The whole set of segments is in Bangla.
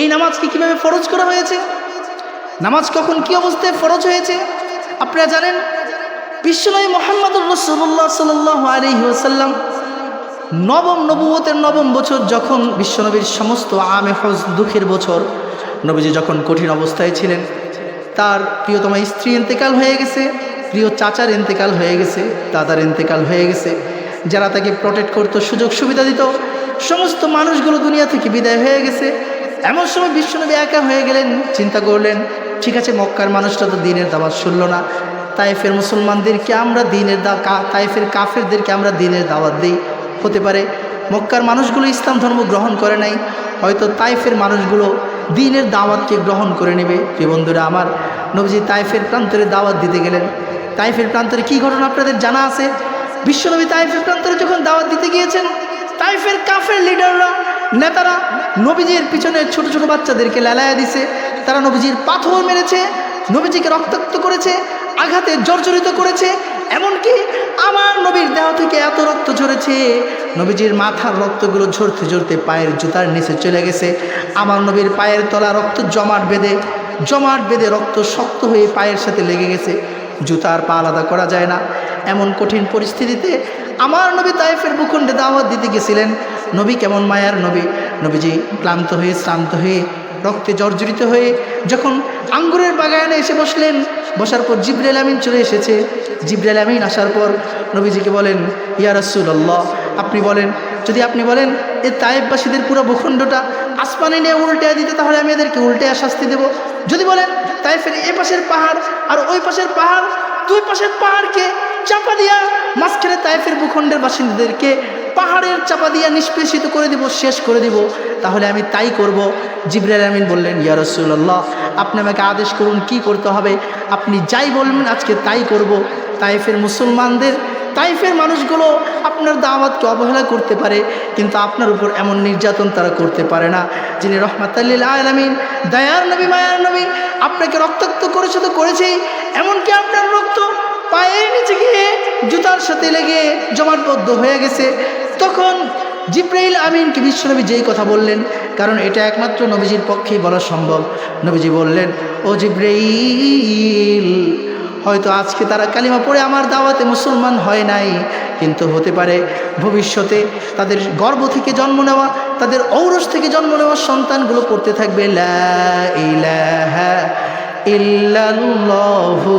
এই নামাজকে কীভাবে ফরজ করা হয়েছে? নামাজ কখন কি অবস্থায় ফরজ হয়েছে? আপনারা জানেন, বিশ্বনবী মোহাম্মদুর রসুল্লাহ সাল আলহি ওসাল্লাম নবম নবুয়তের নবম বছর যখন বিশ্বনবীর সমস্ত আমে হজ দুঃখের বছর, নবীজি যখন কঠিন অবস্থায় ছিলেন, তার প্রিয়তমা স্ত্রী ইন্তেকাল হয়ে গেছে, প্রিয় চাচার ইন্তেকাল হয়ে গেছে, দাদার ইন্তেকাল হয়ে গেছে। যারা তাকে প্রোটেক্ট করতো সুযোগ সুবিধা দিত, সমস্ত মানুষগুলো দুনিয়া থেকে বিদায় হয়ে গেছে। এমন সময় বিশ্বনবী একা হয়ে গেলেন, চিন্তা করলেন, ঠিক আছে, মক্কার মানুষরা তো দিনের দাওয়াত শুনল না। তাইফের মুসলমানদেরকে আমরা দিনের দা তাইফের কাফেরদেরকে আমরা দিনের দাওয়াত দিই। হতে পারে মক্কার মানুষগুলো ইসলাম ধর্ম গ্রহণ করে নাই, হয়তো তাইফের মানুষগুলো দিনের দাওয়াতকে গ্রহণ করে নেবে। প্রিয় বন্ধুরা, আমার নবজি তাইফের প্রান্তরে দাওয়াত দিতে গেলেন। তাইফের প্রান্তরে কি ঘটনা আপনাদের জানা আছে? বিশ্বনবী তাইফের প্রান্তরে যখন দাওয়াত দিতে গিয়েছেন, তাইফের কাফের লিডাররা নেতারা নবীজির পিছনে ছোট ছোট বাচ্চাদেরকে লালায়া দিছে। তারা নবীজির পাথর মেরেছে, নবীজিকে রক্তাক্ত করেছে, আঘাতে জর্জরিত করেছে। এমনকি আমার নবীর দেহ থেকে এত রক্ত ঝরেছে, নবীজির মাথার রক্তগুলো ঝরতে ঝরতে পায়ের জুতার নিচে চলে গেছে। আমার নবীর পায়ের তলা রক্ত জমাট বেঁধে জমাট বেঁধে রক্ত শক্ত হয়ে পায়ের সাথে লেগে গেছে। জুতার পা আলাদা করা যায় না। এমন কঠিন পরিস্থিতিতে আমার নবী তাইফের ভূখণ্ডে দাওয়াত দিতে গেছিলেন। নবী কেমন মায়ার নবী? নবীজি ক্লান্ত হয়ে, শ্রান্ত হয়ে, রক্তে জর্জরিত হয়ে যখন আঙ্গুরের বাগানে এসে বসলেন, বসার পর জিব্রাইল আমিন চলে এসেছে। জিব্রাইল আমিন আসার পর নবীজিকে বলেন, ইয়া রাসূলুল্লাহ। আপনি বলেন, যদি আপনি বলেন, এ তায়েববাসীদের পুরো ভূখণ্ডটা আসমানে নিয়ে উল্টে দিতে, তাহলে আমি এদেরকে উল্টে শাস্তি দেব। যদি বলেন তাইফের এ পাশের পাহাড় আর ওই পাশের পাহাড়, দুই পাশের পাহাড়কে চাপা দিয়া মাঝখানে তাইফের ভূখণ্ডের বাসিন্দাদেরকে পাহাড়ের চাপা দিয়া নিষ্পেষিত করে দিব, শেষ করে দিব। তাহলে আমি তাই করব। জিবরাইল আমিন বললেন, ইয়া রাসূলুল্লাহ, আপনি আমাকে আদেশ করুন কি করতে হবে? আপনি যাই বলবেন, আজকে তাই করব। তাইফের মুসলমানদের তাইফের মানুষগুলো আপনার দাওয়াতকে অবহেলা করতে পারে, কিন্তু আপনার উপর এমন নির্যাতন তারা করতে পারে না। যিনি রহমাতাল্লিল আলামিন, দয়ার নবী, মায়ার নবী, আপনাকে রক্তাক্ত করেছে তো করেছেই এমনকি আপনার রক্ত পায়ের নিচে গিয়ে জুতার সাথে লেগে জমাটবদ্ধ হয়ে গেছে। তখন জিব্রাইল আমিনকে বিশ্বনবী যেই কথা বললেন, কারণ এটা একমাত্র নবীজির পক্ষেই বলা সম্ভব। নবীজি বললেন, ও জিব্রাইল হয়তো আজকে তারা কালিমা পড়ে আমার দাওয়াতে মুসলমান হয় নাই, কিন্তু হতে পারে ভবিষ্যতে তাদের গর্ভ থেকে জন্ম নেওয়া, তাদের ঔরস থেকে জন্ম নেওয়া সন্তানগুলো পড়তে থাকবে ইল্লাল্লাহু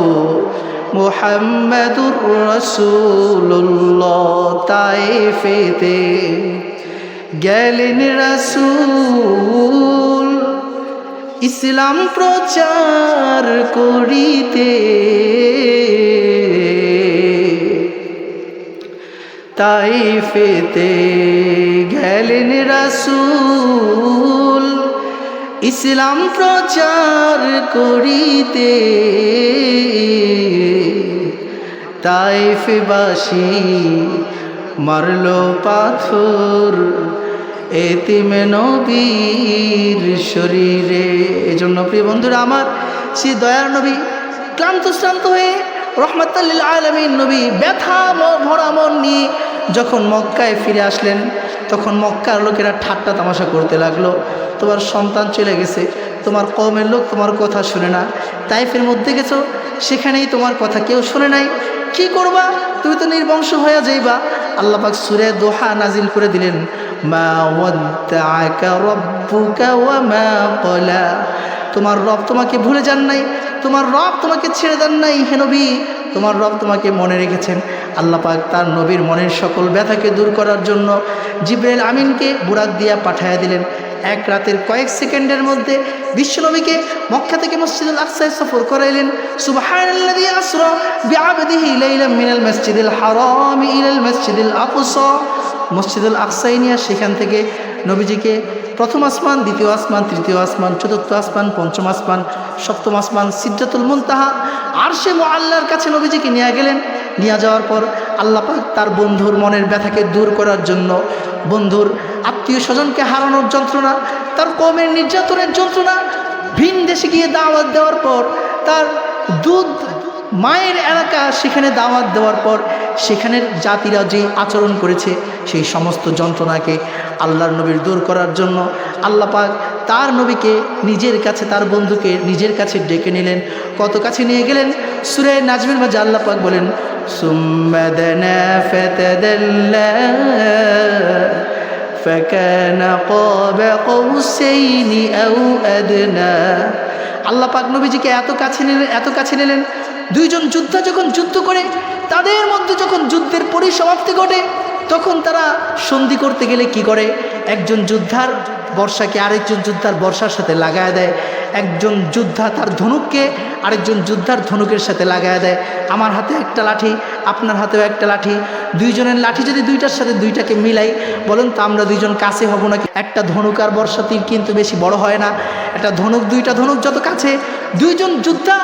গেলেন রাসূল ইসলাম প্রচার করিতে। তাইফেতে গেলেন রাসূল ইসলাম প্রচার করিতে। তাইফবাসী মারল পাথর এতিমে নবীর শরীরে। এজন্য প্রিয় বন্ধুরা, আমার সে দয়ার নবী ক্লান্ত, শ্রান্ত হয়ে রহমতাল্লিল আলমীর নবী ব্যথা ভরা মন নিয়ে যখন মক্কায় ফিরে আসলেন, তখন মক্কার লোকেরা ঠাট্টা তামাশা করতে লাগল। তোমার সন্তান চলে গেছে, তোমার কমের লোক তোমার কথা শুনে না। তাইফের মধ্যে গেছো, সেখানেই তোমার কথা কেউ শুনে নাই। কি করবা? তুমি তো নির্বংশ হয়ে যাইবা। আল্লাহ পাক সুরে দোহা নাজিল করে দিলেন, মা তোমার রব তোমাকে ভুলে যান নাই, তোমার রব তোমাকে ছেড়ে দেন নাই হেনবি তোমার রব তোমাকে মনে রেখেছেন। আল্লাহ পাক তার নবীর মনের সকল ব্যথাকে দূর করার জন্য জিব্রাইল আমিনকে বুরাক দিয়া পাঠাইয়া দিলেন। এক রাতের কয়েক সেকেন্ডের মধ্যে বিশ্বনবীকে মক্কা থেকে মসজিদুল আকসায় সফর করাইলেন। সুবহানাল্লাযী মিনাল মসজিদিল মসজিদিল আকসা। মসজিদুল আকসাই নিয়ে সেখান থেকে নবীজিকে প্রথম আসমান, দ্বিতীয় আসমান, তৃতীয় আসমান, চতুর্থ আসমান, পঞ্চম আসমান, সপ্তম আসমান, সিদ্ধাতুল মুনতাহা আর সে আল্লাহর কাছে নবীজিকে নিয়ে গেলেন। নিয়ে যাওয়ার পর আল্লাহ পাক তার বন্ধুর মনের ব্যথাকে দূর করার জন্য বন্ধুর আত্মীয় স্বজনকে হারানোর যন্ত্রণা, তার কমের নির্যাতনের যন্ত্রণা, ভিন দেশে গিয়ে দাওয়াত দেওয়ার পর, তার দুধ মায়ের এলাকা সেখানে দাওয়াত দেওয়ার পর, সেখানের জাতিরা যে আচরণ করেছে, সেই সমস্ত যন্ত্রণাকে আল্লাহর নবীর দূর করার জন্য আল্লাহ পাক তার নবীকে নিজের কাছে, তার বন্ধুকে নিজের কাছে ডেকে নিলেন। কত কাছে নিয়ে গেলেন? সুরে নাজমের মাঝে আল্লাহ পাক বলেন সুম্মাদানা ফাতাদাল্লা فكان قاب قوسين أو أدنى আল্লাহ পাক নবীজিকে এত কাছে নিলেন এত কাছে নিলেন দুইজন যোদ্ধা যখন যুদ্ধ করে তাদের মধ্যে যখন যুদ্ধের পরিসমাপ্তি ঘটে তখন তারা সন্ধি করতে গেলে কি করে একজন যোদ্ধার বর্ষাকে আরেকজন যোদ্ধার বর্ষার সাথে লাগায় দেয়। একজন যোদ্ধা তার ধনুককে আরেকজন যোদ্ধার ধনুকের সাথে লাগায় দেয়। আমার হাতে একটা লাঠি, আপনার হাতেও একটা লাঠি। দুইজনের লাঠি যদি দুইটার সাথে দুইটাকে মিলাই, বলেন তো আমরা দুইজন কাছে হব নাকি? একটা ধনুক আর বর্ষা তীর কিন্তু বেশি বড় হয় না। একটা ধনুক, দুইটা ধনুক যত কাছে, দুইজন যোদ্ধা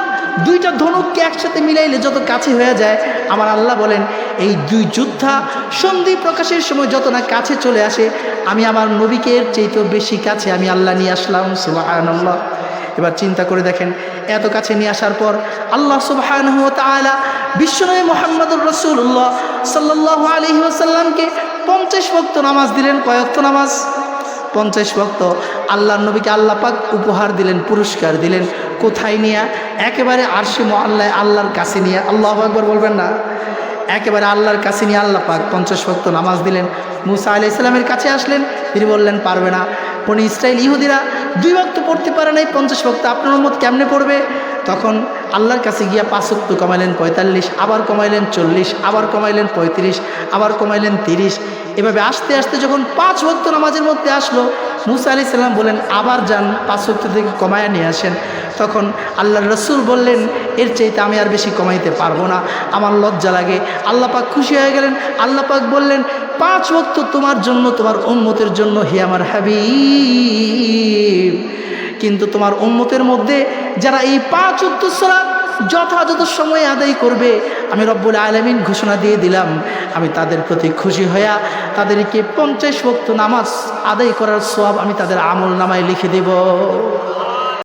দুইটা ধনুককে একসাথে মিলাইলে যত কাছে হয়ে যায় আমার আল্লাহ বলেন, এই দুই যোদ্ধা সন্ধি প্রকাশের সময় যত না কাছে চলে আসে, আমি আমার নবীকে এর বেশি কাছে আমি আল্লাহ নিয়ে আসলাম। সুবাহ আল্লাহ এবার চিন্তা করে দেখেন, এত কাছে নিয়ে আসার পর আল্লাহ সুবহান তালা বিশ্বনবী মোহাম্মদুর রসুল্লাহ সাল্লাহ আলহি আসাল্লামকে পঞ্চাশ ভক্ত নামাজ দিলেন। কয়েকত নামাজ? পঞ্চাশ ভক্ত। আল্লাহর নবীকে আল্লাহ পাক উপহার দিলেন, পুরস্কার দিলেন। কোথায় নিয়ে? একেবারে আরশি আল্লাহ আল্লাহর কাছে নিয়ে। আল্লাহ একবার বলবেন না? একেবারে আল্লাহর কাছে নিয়ে আল্লাহ পাক পঞ্চাশ ভক্ত নামাজ দিলেন। মুসা আলি ইসলামের কাছে আসলেন, তিনি বললেন, পারবে না। উনি ইসরায়েল ইহুদিরা দুই ভক্ত পড়তে পারে নাই, পঞ্চাশ ভক্ত আপনার মত কেমনে পড়বে? তখন আল্লাহর কাছে গিয়া পাঁচ ভক্ত কমাইলেন পঁয়তাল্লিশ, আবার কমাইলেন চল্লিশ, আবার কমাইলেন পঁয়ত্রিশ, আবার কমাইলেন তিরিশ। এভাবে আস্তে আস্তে যখন পাঁচ ভক্ত নামাজের মধ্যে আসলো, মুসা আলি সাল্লাম বলেন আবার যান, পাঁচ ভক্ত থেকে কমায়া নিয়ে আসেন। তখন আল্লাহ রসুল বললেন, এর চাইতে আমি আর বেশি কমাইতে পারব না, আমার লজ্জা লাগে। আল্লাহ পাক খুশি হয়ে গেলেন। আল্লাহ পাক বললেন, পাঁচ ভক্ত তোমার জন্য, তোমার উন্মতের জন্য হে আমার হাবিব। কিন্তু তোমার উন্মতের মধ্যে যারা এই পাঁচ উত্তরসরা যথাযথ সময়ে আদায় করবে। আমি রব্বুল আলমিন ঘোষণা দিয়ে দিলাম, আমি তাদের প্রতি খুশি হইয়া তাদেরকে পঞ্চাশ ভক্ত নামাজ আদায় করার সব আমি তাদের আমল নামায় লিখে দেব।